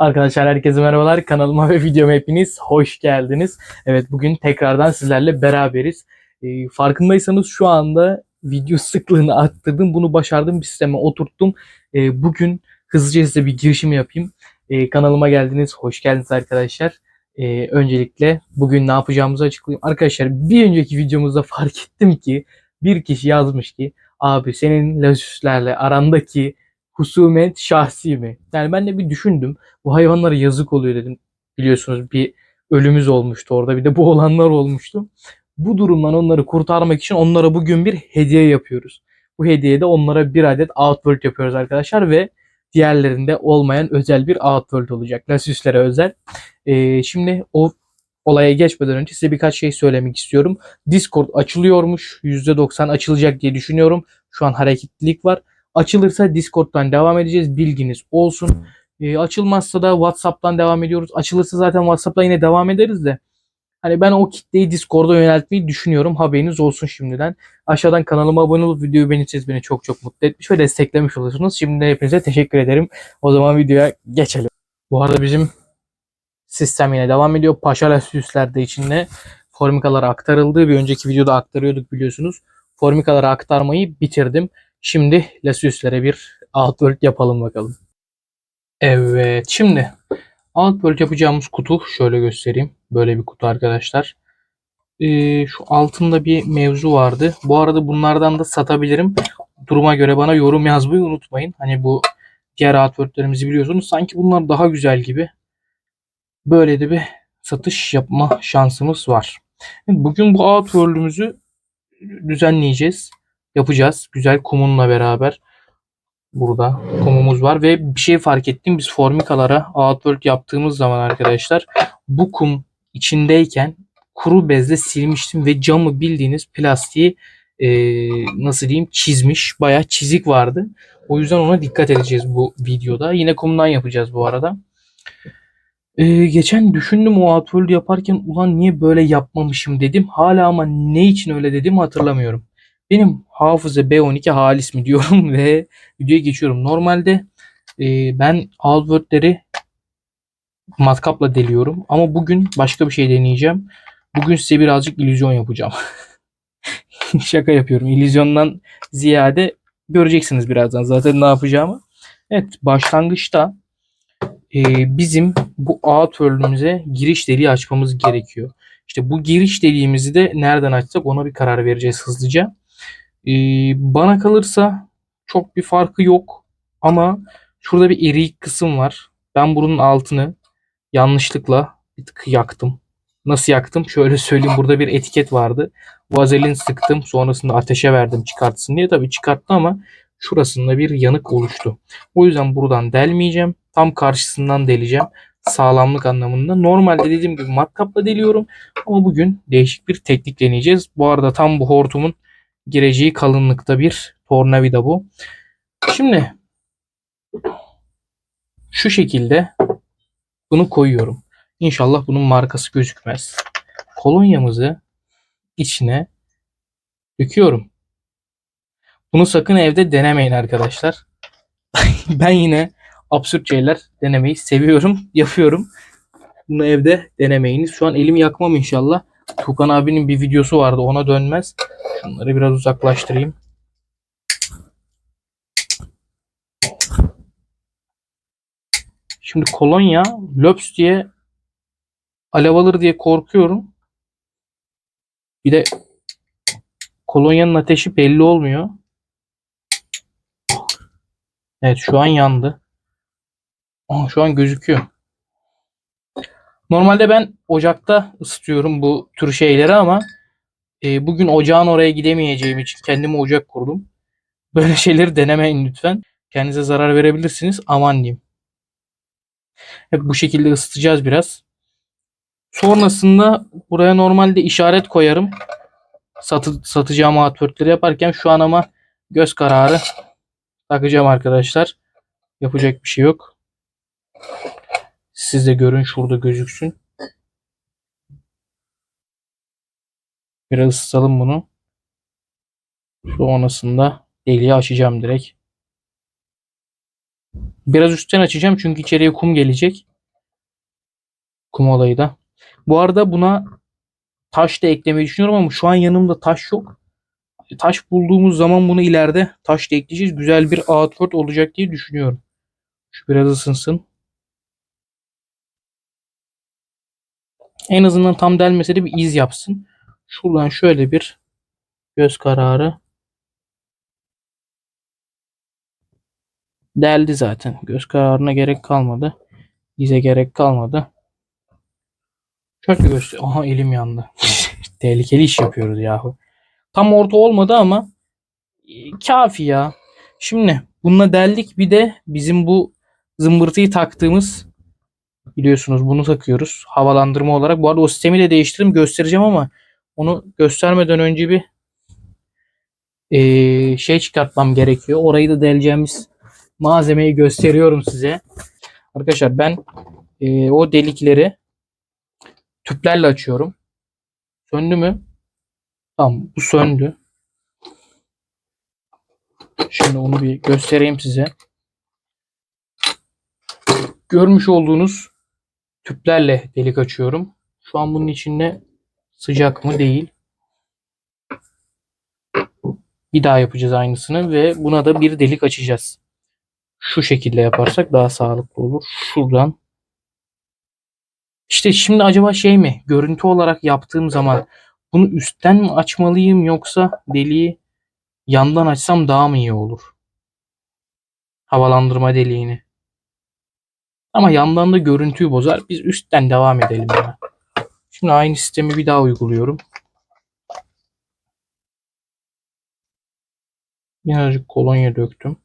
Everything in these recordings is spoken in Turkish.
Arkadaşlar herkese merhabalar. Kanalıma ve videoma hepiniz hoş geldiniz. Evet bugün tekrardan sizlerle beraberiz. Ee, farkındaysanız şu anda video sıklığını arttırdım. Bunu başardım bir sisteme oturttum. Ee, bugün hızlıca size bir girişim yapayım. Ee, kanalıma geldiniz. Hoş geldiniz arkadaşlar. Ee, öncelikle bugün ne yapacağımızı açıklayayım. Arkadaşlar bir önceki videomuzda fark ettim ki bir kişi yazmış ki abi senin Lasus'lerle arandaki husumet şahsi mi? Yani ben de bir düşündüm. Bu hayvanlara yazık oluyor dedim. Biliyorsunuz bir ölümümüz olmuştu orada. Bir de bu olanlar olmuştu. Bu durumdan onları kurtarmak için onlara bugün bir hediye yapıyoruz. Bu hediyede onlara bir adet Outworld yapıyoruz arkadaşlar ve diğerlerinde olmayan özel bir Outworld olacak. Lasus'lere özel. Ee, şimdi o olaya geçmeden önce size birkaç şey söylemek istiyorum. Discord açılıyormuş. %90 açılacak diye düşünüyorum. Şu an hareketlilik var. Açılırsa Discord'dan devam edeceğiz. Bilginiz olsun. E, açılmazsa da WhatsApp'tan devam ediyoruz. Açılırsa zaten WhatsApp'tan yine devam ederiz de. Hani ben o kitleyi Discord'a yöneltmeyi düşünüyorum. Haberiniz olsun şimdiden. Aşağıdan kanalıma abone olup videoyu beğenirseniz beni çok çok mutlu etmiş ve desteklemiş olursunuz. Şimdi hepinize teşekkür ederim. O zaman videoya geçelim. Bu arada bizim sistem yine devam ediyor. Paşa Lasus'ler de içinde formikalara aktarıldı. Bir önceki videoda aktarıyorduk biliyorsunuz. Formikalara aktarmayı bitirdim. Şimdi Lasus'lere bir Outworld yapalım bakalım. Evet şimdi Outworld yapacağımız kutu şöyle göstereyim. Böyle bir kutu arkadaşlar. Ee, şu altında bir mevzu vardı. Bu arada bunlardan da satabilirim. Duruma göre bana yorum yazmayı unutmayın. Hani bu diğer Outworld'lerimizi biliyorsunuz. Sanki bunlar daha güzel gibi. Böyle de bir satış yapma şansımız var. Bugün bu Outworld'ümüzü düzenleyeceğiz. Yapacağız. Güzel kumunla beraber. Burada kumumuz var ve bir şey fark ettim. Biz formikalara outworld yaptığımız zaman arkadaşlar bu kum içindeyken kuru bezle silmiştim ve camı bildiğiniz plastiği e, nasıl diyeyim çizmiş. Bayağı çizik vardı. O yüzden ona dikkat edeceğiz bu videoda. Yine kumdan yapacağız bu arada. E, geçen düşündüm o outworld yaparken ulan niye böyle yapmamışım dedim. Hala ama ne için öyle dedim hatırlamıyorum. Benim hafıza B12 halis mi diyorum ve videoya geçiyorum. Normalde e, ben outword'leri matkapla deliyorum ama bugün başka bir şey deneyeceğim. Bugün size birazcık illüzyon yapacağım. Şaka yapıyorum. İllüzyondan ziyade göreceksiniz birazdan zaten ne yapacağımı. Evet başlangıçta e, bizim bu outworld'ümüze giriş deliği açmamız gerekiyor. İşte bu giriş deliğimizi de nereden açsak ona bir karar vereceğiz hızlıca. Ee, bana kalırsa çok bir farkı yok. Ama şurada bir eriyik kısım var. Ben bunun altını yanlışlıkla bir tık yaktım. Nasıl yaktım? Şöyle söyleyeyim. Burada bir etiket vardı. Vazelin sıktım. Sonrasında ateşe verdim çıkartsın diye. Tabii çıkarttı ama şurasında bir yanık oluştu. O yüzden buradan delmeyeceğim. Tam karşısından deleceğim. Sağlamlık anlamında. Normalde dediğim gibi matkapla deliyorum. Ama bugün değişik bir teknik deneyeceğiz. Bu arada tam bu hortumun gireceği kalınlıkta bir tornavida bu. Şimdi şu şekilde bunu koyuyorum. İnşallah bunun markası gözükmez. Kolonyamızı içine döküyorum. Bunu sakın evde denemeyin arkadaşlar. ben yine absürt şeyler denemeyi seviyorum, yapıyorum. Bunu evde denemeyiniz. Şu an elimi yakmam inşallah. Tukan abinin bir videosu vardı ona dönmez. Şunları biraz uzaklaştırayım. Şimdi kolonya löps diye alev alır diye korkuyorum. Bir de kolonyanın ateşi belli olmuyor. Evet şu an yandı. Aa, şu an gözüküyor. Normalde ben ocakta ısıtıyorum bu tür şeyleri ama e, bugün ocağın oraya gidemeyeceğim için kendime ocak kurdum. Böyle şeyleri denemeyin lütfen. Kendinize zarar verebilirsiniz. Aman diyeyim. Hep bu şekilde ısıtacağız biraz. Sonrasında buraya normalde işaret koyarım. Satı, satacağım outwork'leri yaparken şu an ama göz kararı takacağım arkadaşlar. Yapacak bir şey yok. Siz de görün şurada gözüksün. Biraz ısıtalım bunu. Sonrasında deliği açacağım direkt. Biraz üstten açacağım çünkü içeriye kum gelecek. Kum olayı da. Bu arada buna taş da eklemeyi düşünüyorum ama şu an yanımda taş yok. Taş bulduğumuz zaman bunu ileride taş da ekleyeceğiz. Güzel bir output olacak diye düşünüyorum. Şu biraz ısınsın. En azından tam delmese de bir iz yapsın. Şuradan şöyle bir göz kararı. Deldi zaten. Göz kararına gerek kalmadı. İze gerek kalmadı. Şöyle göster. Aha elim yandı. Tehlikeli iş yapıyoruz yahu. Tam orta olmadı ama e, kafi ya. Şimdi bununla deldik. Bir de bizim bu zımbırtıyı taktığımız biliyorsunuz bunu takıyoruz. Havalandırma olarak. Bu arada o sistemi de değiştirdim. Göstereceğim ama onu göstermeden önce bir e, şey çıkartmam gerekiyor. Orayı da deleceğimiz malzemeyi gösteriyorum size. Arkadaşlar ben e, o delikleri tüplerle açıyorum. Söndü mü? Tamam bu söndü. Şimdi onu bir göstereyim size. Görmüş olduğunuz tüplerle delik açıyorum. Şu an bunun içinde sıcak mı değil. Bir daha yapacağız aynısını ve buna da bir delik açacağız. Şu şekilde yaparsak daha sağlıklı olur. Şuradan. İşte şimdi acaba şey mi? Görüntü olarak yaptığım zaman bunu üstten mi açmalıyım yoksa deliği yandan açsam daha mı iyi olur? Havalandırma deliğini. Ama yandan da görüntüyü bozar. Biz üstten devam edelim ya. Şimdi aynı sistemi bir daha uyguluyorum. Birazcık kolonya döktüm.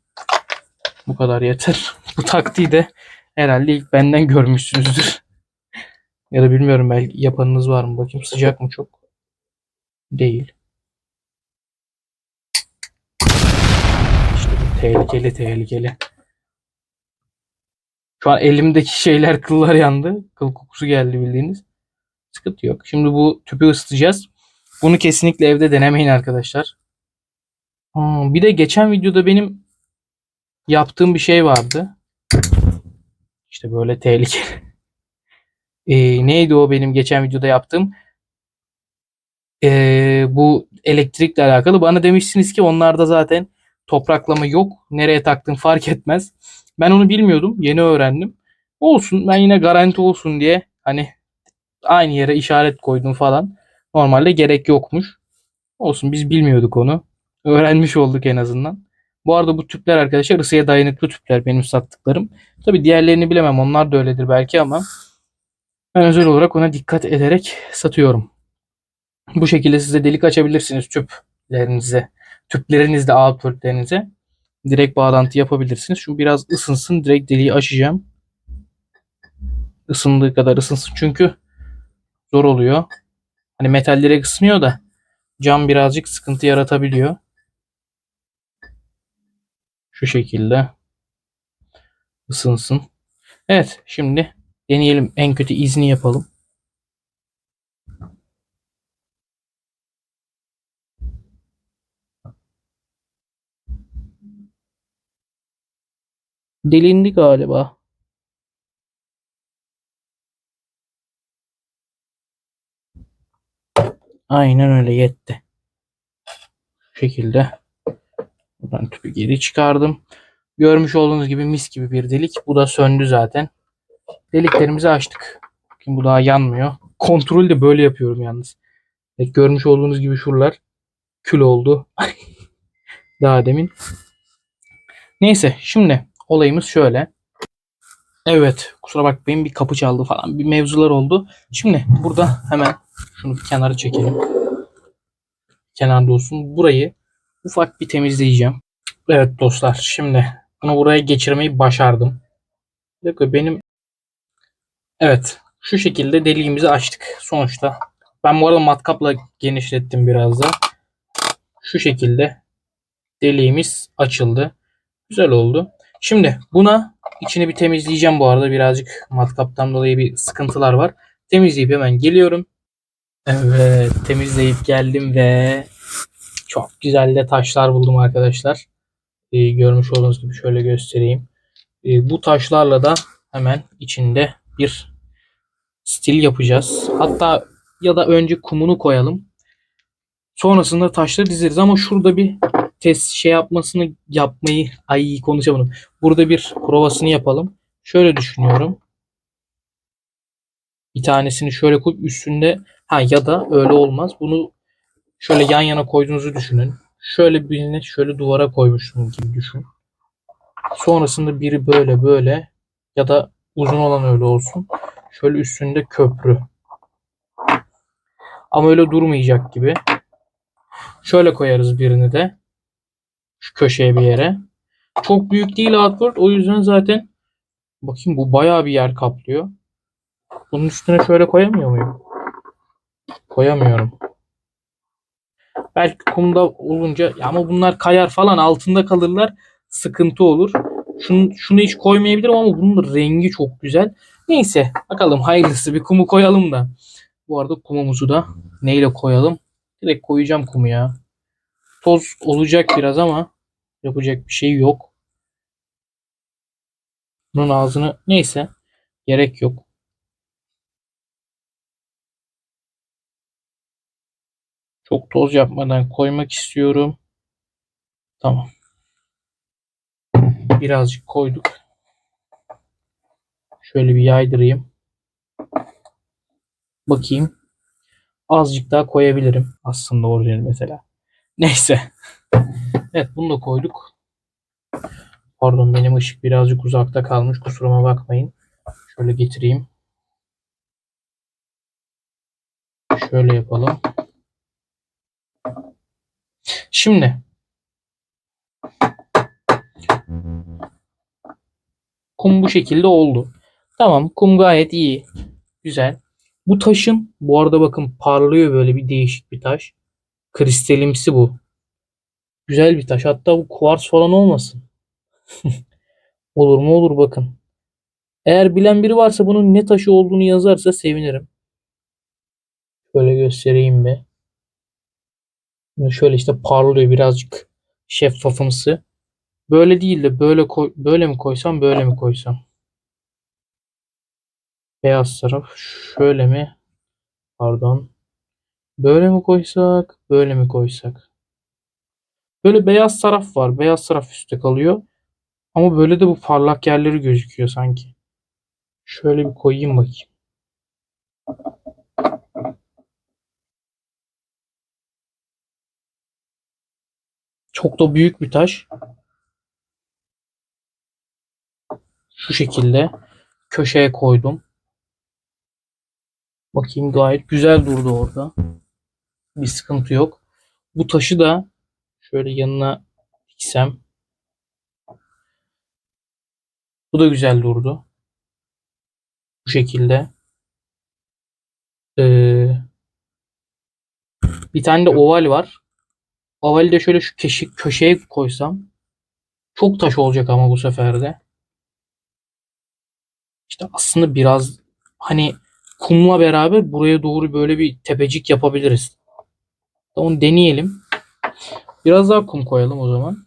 Bu kadar yeter. Bu taktiği de herhalde ilk benden görmüşsünüzdür. ya da bilmiyorum belki yapanınız var mı? Bakayım sıcak mı çok? Değil. İşte tehlikeli tehlikeli. Şu an elimdeki şeyler kıllar yandı. Kıl kokusu geldi bildiğiniz. Sıkıntı yok. Şimdi bu tüpü ısıtacağız. Bunu kesinlikle evde denemeyin arkadaşlar. Hmm, bir de geçen videoda benim yaptığım bir şey vardı. İşte böyle tehlikeli. Ee, neydi o benim geçen videoda yaptığım? Ee, bu elektrikle alakalı. Bana demişsiniz ki onlarda zaten topraklama yok. Nereye taktın fark etmez. Ben onu bilmiyordum. Yeni öğrendim. Olsun ben yine garanti olsun diye hani aynı yere işaret koydum falan. Normalde gerek yokmuş. Olsun biz bilmiyorduk onu. Öğrenmiş olduk en azından. Bu arada bu tüpler arkadaşlar ısıya dayanıklı tüpler benim sattıklarım. Tabi diğerlerini bilemem onlar da öyledir belki ama ben özel olarak ona dikkat ederek satıyorum. Bu şekilde size delik açabilirsiniz tüplerinize. Tüplerinizde outputlerinize. Direkt bağlantı yapabilirsiniz. Şu biraz ısınsın. Direkt deliği açacağım. Isındığı kadar ısınsın. Çünkü zor oluyor. Hani metal direkt ısınıyor da cam birazcık sıkıntı yaratabiliyor. Şu şekilde ısınsın. Evet şimdi deneyelim. En kötü izni yapalım. Delindi galiba. Aynen öyle yetti. Şu şekilde. Buradan tüpü geri çıkardım. Görmüş olduğunuz gibi mis gibi bir delik. Bu da söndü zaten. Deliklerimizi açtık. Bakın bu daha yanmıyor. Kontrolü de böyle yapıyorum yalnız. Evet, görmüş olduğunuz gibi şuralar kül oldu. daha demin. Neyse şimdi olayımız şöyle. Evet kusura bakmayın bir kapı çaldı falan bir mevzular oldu. Şimdi burada hemen şunu bir kenara çekelim. Kenarda olsun. Burayı ufak bir temizleyeceğim. Evet dostlar şimdi bunu buraya geçirmeyi başardım. Bir dakika benim Evet şu şekilde deliğimizi açtık sonuçta. Ben bu arada matkapla genişlettim biraz da. Şu şekilde deliğimiz açıldı. Güzel oldu. Şimdi buna içini bir temizleyeceğim bu arada. Birazcık matkaptan dolayı bir sıkıntılar var. Temizleyip hemen geliyorum. Evet temizleyip geldim ve çok güzel de taşlar buldum arkadaşlar. Ee, görmüş olduğunuz gibi şöyle göstereyim. Ee, bu taşlarla da hemen içinde bir stil yapacağız. Hatta ya da önce kumunu koyalım. Sonrasında taşları dizeriz ama şurada bir test şey yapmasını yapmayı ay konuşamadım. Burada bir provasını yapalım. Şöyle düşünüyorum. Bir tanesini şöyle koyup üstünde ha ya da öyle olmaz. Bunu şöyle yan yana koyduğunuzu düşünün. Şöyle birini şöyle duvara koymuştum gibi düşün. Sonrasında biri böyle böyle ya da uzun olan öyle olsun. Şöyle üstünde köprü. Ama öyle durmayacak gibi. Şöyle koyarız birini de. Şu köşeye bir yere. Çok büyük değil artwork. O yüzden zaten bakayım bu bayağı bir yer kaplıyor. Bunun üstüne şöyle koyamıyor muyum? Koyamıyorum. Belki kumda olunca ama bunlar kayar falan altında kalırlar. Sıkıntı olur. Şunu, şunu hiç koymayabilirim ama bunun rengi çok güzel. Neyse bakalım hayırlısı bir kumu koyalım da. Bu arada kumumuzu da neyle koyalım? Direkt koyacağım kumu ya. Toz olacak biraz ama yapacak bir şey yok. Bunun ağzını neyse gerek yok. Çok toz yapmadan koymak istiyorum. Tamam. Birazcık koyduk. Şöyle bir yaydırayım. Bakayım. Azıcık daha koyabilirim. Aslında orijinal mesela. Neyse. Evet bunu da koyduk. Pardon benim ışık birazcık uzakta kalmış. Kusuruma bakmayın. Şöyle getireyim. Şöyle yapalım. Şimdi kum bu şekilde oldu. Tamam kum gayet iyi. Güzel. Bu taşın bu arada bakın parlıyor böyle bir değişik bir taş. Kristalimsi bu. Güzel bir taş. Hatta bu kuvars falan olmasın. olur mu olur bakın. Eğer bilen biri varsa bunun ne taşı olduğunu yazarsa sevinirim. Şöyle göstereyim bir. Şöyle işte parlıyor birazcık şeffafımsı. Böyle değil de böyle koy, böyle mi koysam böyle mi koysam? Beyaz taraf şöyle mi? Pardon. Böyle mi koysak? Böyle mi koysak? Böyle beyaz taraf var. Beyaz taraf üstte kalıyor. Ama böyle de bu parlak yerleri gözüküyor sanki. Şöyle bir koyayım bakayım. Çok da büyük bir taş. Şu şekilde köşeye koydum. Bakayım gayet güzel durdu orada. Bir sıkıntı yok. Bu taşı da şöyle yanına diksem. Bu da güzel durdu. Bu şekilde. Ee, bir tane de oval var. Ovali de şöyle şu keşi, köşeye koysam. Çok taş olacak ama bu sefer de. İşte aslında biraz hani kumla beraber buraya doğru böyle bir tepecik yapabiliriz. Onu deneyelim. Biraz daha kum koyalım o zaman.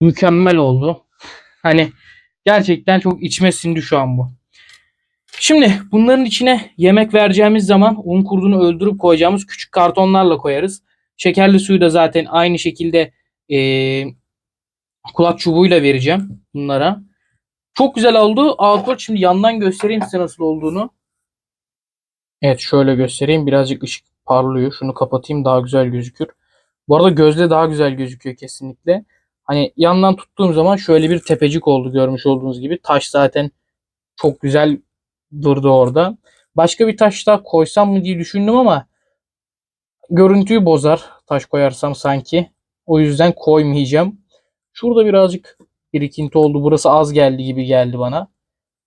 Mükemmel oldu. Hani gerçekten çok içime sindi şu an bu. Şimdi bunların içine yemek vereceğimiz zaman un kurdunu öldürüp koyacağımız küçük kartonlarla koyarız. Şekerli suyu da zaten aynı şekilde e, kulak çubuğuyla vereceğim bunlara. Çok güzel oldu. Output şimdi yandan göstereyim size nasıl olduğunu. Evet şöyle göstereyim. Birazcık ışık parlıyor. Şunu kapatayım daha güzel gözükür. Bu arada gözle daha güzel gözüküyor kesinlikle. Hani yandan tuttuğum zaman şöyle bir tepecik oldu görmüş olduğunuz gibi. Taş zaten çok güzel durdu orada. Başka bir taş daha koysam mı diye düşündüm ama görüntüyü bozar taş koyarsam sanki. O yüzden koymayacağım. Şurada birazcık birikinti oldu. Burası az geldi gibi geldi bana.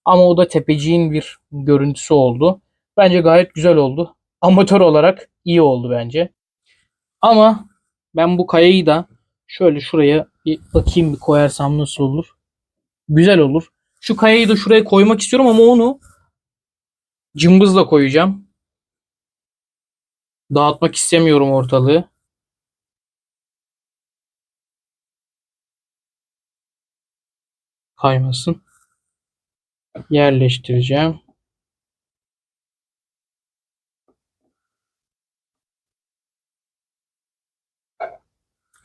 Ama o da tepeciğin bir görüntüsü oldu. Bence gayet güzel oldu. Amatör olarak iyi oldu bence. Ama ben bu kayayı da şöyle şuraya bir bakayım bir koyarsam nasıl olur. Güzel olur. Şu kayayı da şuraya koymak istiyorum ama onu cımbızla koyacağım. Dağıtmak istemiyorum ortalığı. Kaymasın. Yerleştireceğim.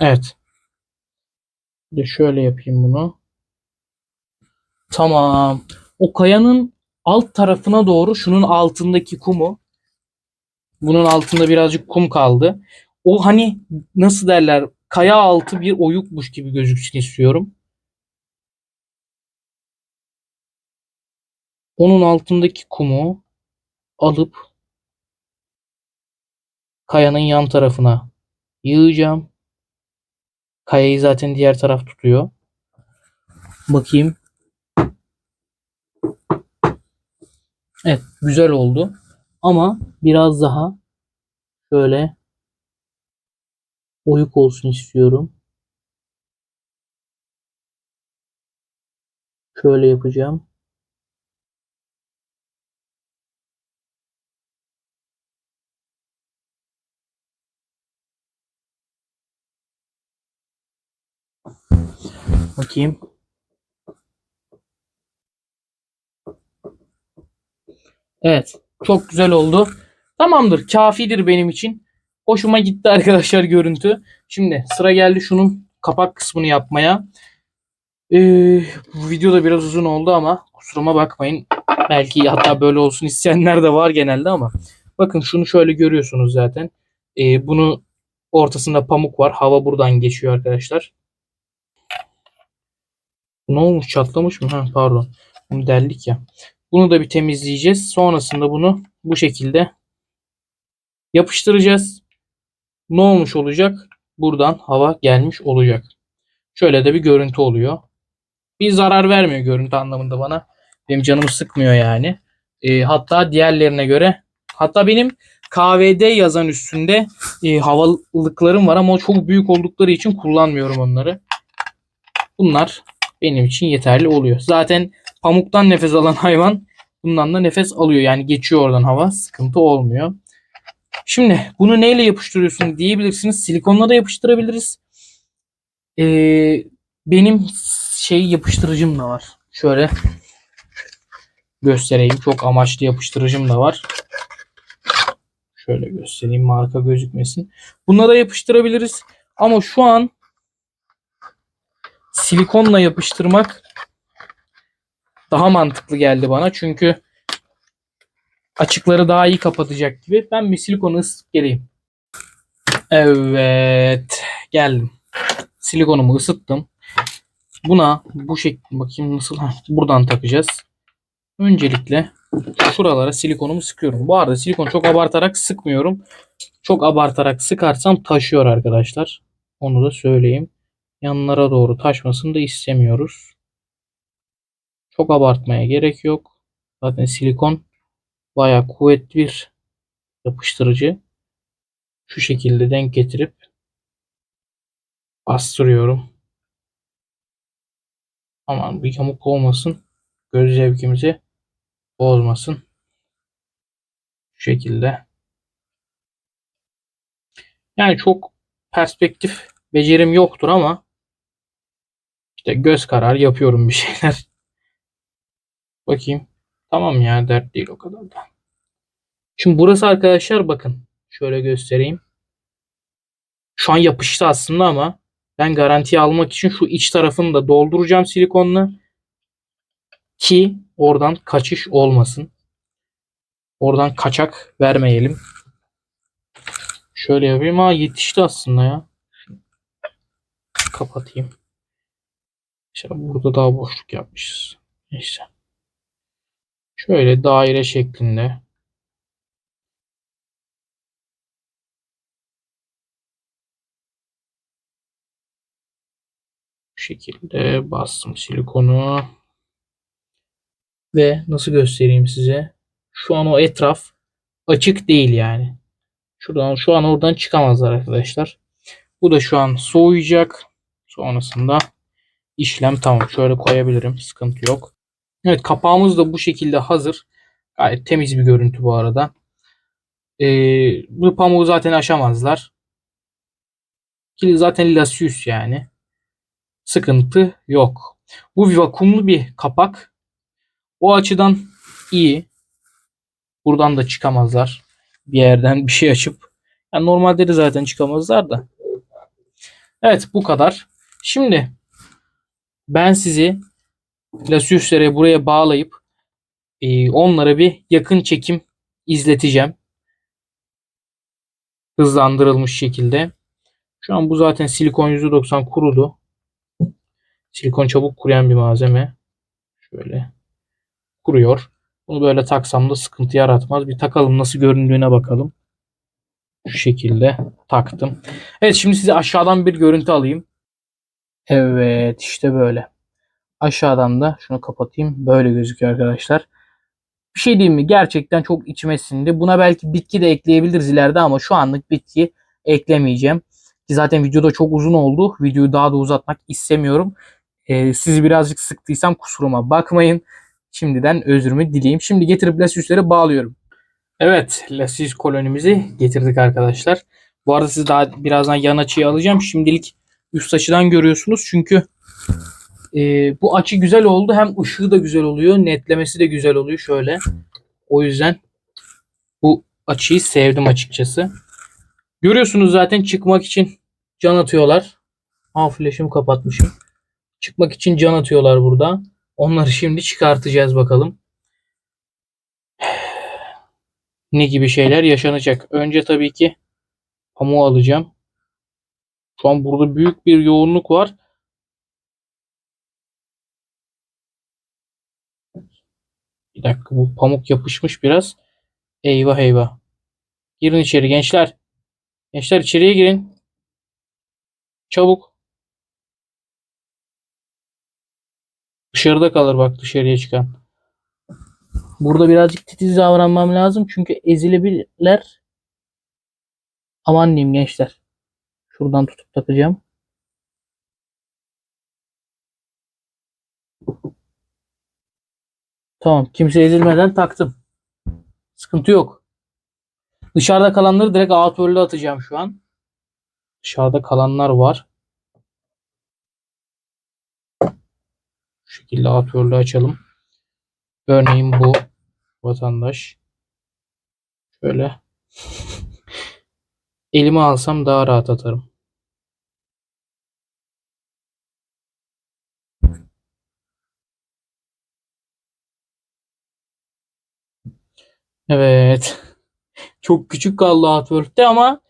Evet. De şöyle yapayım bunu. Tamam. O kayanın alt tarafına doğru şunun altındaki kumu bunun altında birazcık kum kaldı. O hani nasıl derler kaya altı bir oyukmuş gibi gözüksün istiyorum. Onun altındaki kumu alıp kayanın yan tarafına yığacağım. Kayayı zaten diğer taraf tutuyor. Bakayım. Evet, güzel oldu. Ama biraz daha şöyle oyuk olsun istiyorum. Şöyle yapacağım. Bakayım. Evet. Çok güzel oldu. Tamamdır. Kafidir benim için. Hoşuma gitti arkadaşlar görüntü. Şimdi sıra geldi şunun kapak kısmını yapmaya. Ee, bu video da biraz uzun oldu ama kusuruma bakmayın. Belki hatta böyle olsun isteyenler de var genelde ama. Bakın şunu şöyle görüyorsunuz zaten. Ee, bunu ortasında pamuk var. Hava buradan geçiyor arkadaşlar. Ne olmuş? Çatlamış mı? Ha, pardon. Bunu deldik ya. Bunu da bir temizleyeceğiz. Sonrasında bunu bu şekilde yapıştıracağız. Ne olmuş olacak? Buradan hava gelmiş olacak. Şöyle de bir görüntü oluyor. Bir zarar vermiyor görüntü anlamında bana. Benim canımı sıkmıyor yani. E, hatta diğerlerine göre hatta benim KVD yazan üstünde e, havalıklarım var ama çok büyük oldukları için kullanmıyorum onları. Bunlar benim için yeterli oluyor. Zaten pamuktan nefes alan hayvan bundan da nefes alıyor. Yani geçiyor oradan hava. Sıkıntı olmuyor. Şimdi bunu neyle yapıştırıyorsun diyebilirsiniz. Silikonla da yapıştırabiliriz. Ee, benim şey yapıştırıcım da var. Şöyle göstereyim. Çok amaçlı yapıştırıcım da var. Şöyle göstereyim marka gözükmesin. Bunlara yapıştırabiliriz. Ama şu an silikonla yapıştırmak daha mantıklı geldi bana. Çünkü açıkları daha iyi kapatacak gibi. Ben bir silikonu ısıtıp geleyim. Evet. Geldim. Silikonumu ısıttım. Buna bu şekilde bakayım nasıl. Heh, buradan takacağız. Öncelikle şuralara silikonumu sıkıyorum. Bu arada silikon çok abartarak sıkmıyorum. Çok abartarak sıkarsam taşıyor arkadaşlar. Onu da söyleyeyim. Yanlara doğru taşmasını da istemiyoruz. Çok abartmaya gerek yok. Zaten silikon bayağı kuvvetli bir yapıştırıcı. Şu şekilde denk getirip bastırıyorum. Aman bir yamuk olmasın. Göz zevkimizi bozmasın. Şu şekilde. Yani çok perspektif becerim yoktur ama işte göz karar yapıyorum bir şeyler. Bakayım. Tamam ya dert değil o kadar da. Şimdi burası arkadaşlar bakın. Şöyle göstereyim. Şu an yapıştı aslında ama ben garantiye almak için şu iç tarafını da dolduracağım silikonla. Ki oradan kaçış olmasın. Oradan kaçak vermeyelim. Şöyle yapayım. Ha yetişti aslında ya. Kapatayım. İşte burada daha boşluk yapmışız. Neyse. Şöyle daire şeklinde. Şekilde bastım silikonu. Ve nasıl göstereyim size? Şu an o etraf açık değil yani. Şuradan şu an oradan çıkamazlar arkadaşlar. Bu da şu an soğuyacak. Sonrasında işlem tamam. Şöyle koyabilirim. Sıkıntı yok. Evet kapağımız da bu şekilde hazır. Gayet temiz bir görüntü bu arada. Ee, bu pamuğu zaten aşamazlar. Ki zaten lasüs yani. Sıkıntı yok. Bu vakumlu bir kapak. O açıdan iyi. Buradan da çıkamazlar. Bir yerden bir şey açıp. Yani normalde de zaten çıkamazlar da. Evet bu kadar. Şimdi ben sizi lasüslere buraya bağlayıp e, onlara bir yakın çekim izleteceğim. Hızlandırılmış şekilde. Şu an bu zaten silikon %90 kurudu. Silikon çabuk kuruyan bir malzeme. Şöyle kuruyor. Bunu böyle taksam da sıkıntı yaratmaz. Bir takalım nasıl göründüğüne bakalım. Şu şekilde taktım. Evet şimdi size aşağıdan bir görüntü alayım. Evet işte böyle. Aşağıdan da şunu kapatayım. Böyle gözüküyor arkadaşlar. Bir şey diyeyim mi? Gerçekten çok içime sindi. Buna belki bitki de ekleyebiliriz ileride ama şu anlık bitki eklemeyeceğim. Ki zaten videoda çok uzun oldu. Videoyu daha da uzatmak istemiyorum. Ee, sizi birazcık sıktıysam kusuruma bakmayın. Şimdiden özrümü dileyeyim. Şimdi getirip lasüsleri bağlıyorum. Evet, lasüs kolonimizi getirdik arkadaşlar. Bu arada siz daha birazdan yan açıyı alacağım. Şimdilik üst açıdan görüyorsunuz. Çünkü e, bu açı güzel oldu. Hem ışığı da güzel oluyor. Netlemesi de güzel oluyor şöyle. O yüzden bu açıyı sevdim açıkçası. Görüyorsunuz zaten çıkmak için can atıyorlar. Aa flash'ımı kapatmışım. Çıkmak için can atıyorlar burada. Onları şimdi çıkartacağız bakalım. Ne gibi şeyler yaşanacak? Önce tabii ki pamuğu alacağım. Şu an burada büyük bir yoğunluk var. Bir dakika bu pamuk yapışmış biraz. Eyvah eyvah. Girin içeri gençler. Gençler içeriye girin. Çabuk. Dışarıda kalır bak dışarıya çıkan. Burada birazcık titiz davranmam lazım çünkü ezilebilirler. Aman diyeyim gençler. Şuradan tutup takacağım. Tamam. Kimse ezilmeden taktım. Sıkıntı yok. Dışarıda kalanları direkt outward'e atacağım şu an. Dışarıda kalanlar var. Şu şekilde outward'e açalım. Örneğin bu vatandaş. Şöyle. Elime alsam daha rahat atarım. Evet. Çok küçük kaldı Outworld'de ama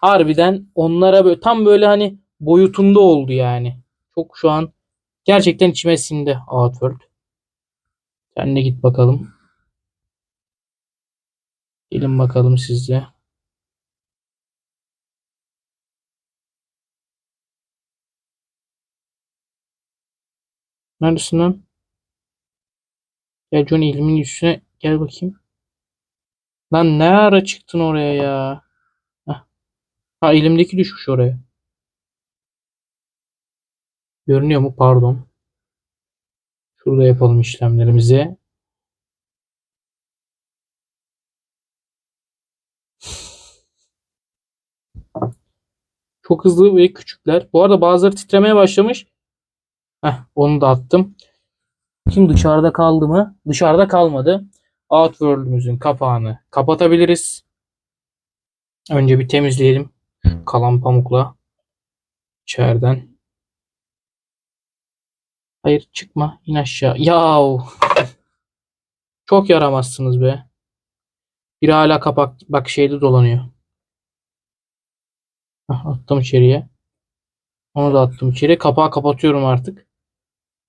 harbiden onlara böyle tam böyle hani boyutunda oldu yani. Çok şu an gerçekten içime sindi Outworld. Sen de git bakalım. Gelin bakalım sizle. Neredesin lan? Gel Johnny elimin üstüne gel bakayım. Lan ne ara çıktın oraya ya? Heh. Ha elimdeki düşmüş oraya. Görünüyor mu? Pardon. Şurada yapalım işlemlerimizi. Çok hızlı ve küçükler. Bu arada bazıları titremeye başlamış. Heh, onu da attım. Şimdi dışarıda kaldı mı? Dışarıda kalmadı. Outworld'ümüzün kapağını kapatabiliriz. Önce bir temizleyelim. Şu kalan pamukla içeriden. Hayır çıkma. in aşağı. Yav. Çok yaramazsınız be. Biri hala kapak bak şeyde dolanıyor. Hah, attım içeriye. Onu da attım içeriye. Kapağı kapatıyorum artık.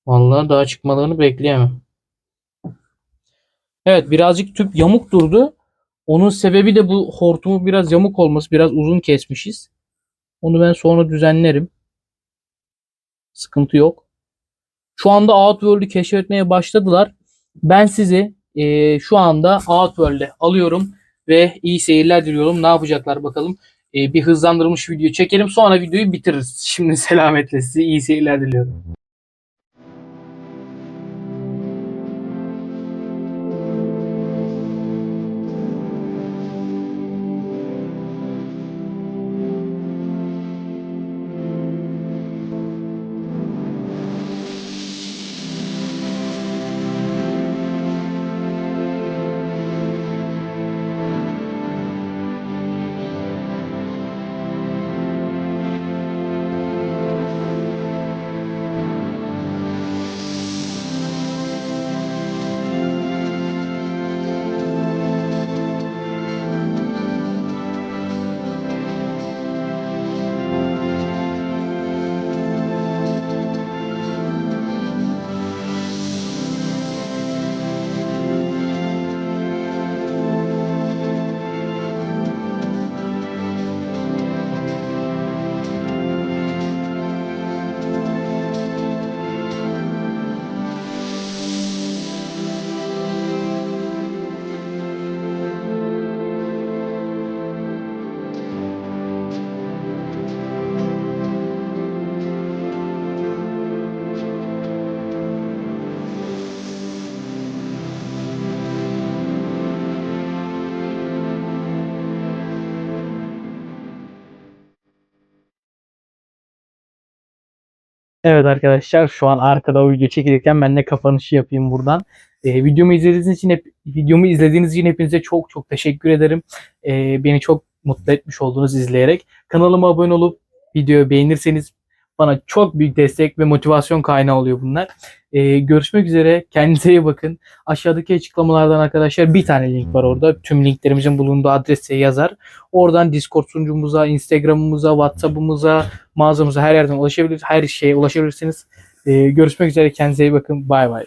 Vallahi daha çıkmalarını bekleyemem. Evet birazcık tüp yamuk durdu. Onun sebebi de bu hortumu biraz yamuk olması. Biraz uzun kesmişiz. Onu ben sonra düzenlerim. Sıkıntı yok. Şu anda Outworld'ü keşfetmeye başladılar. Ben sizi eee, şu anda Outworld'e alıyorum ve iyi seyirler diliyorum. Ne yapacaklar bakalım. Eee, bir hızlandırılmış video çekelim. Sonra videoyu bitiririz. Şimdi selametle size iyi seyirler diliyorum. Evet arkadaşlar şu an arkada o video çekilirken ben de kapanışı yapayım buradan. Ee, videomu izlediğiniz için hep videomu izlediğiniz için hepinize çok çok teşekkür ederim. Ee, beni çok mutlu etmiş oldunuz izleyerek. Kanalıma abone olup videoyu beğenirseniz bana çok büyük destek ve motivasyon kaynağı oluyor bunlar. Ee, görüşmek üzere. Kendinize iyi bakın. Aşağıdaki açıklamalardan arkadaşlar bir tane link var orada. Tüm linklerimizin bulunduğu adrese yazar. Oradan Discord sunucumuza, Instagram'ımıza, WhatsApp'ımıza, mağazamıza her yerden ulaşabilir, her şeye ulaşabilirsiniz. Ee, görüşmek üzere. Kendinize iyi bakın. Bay bay.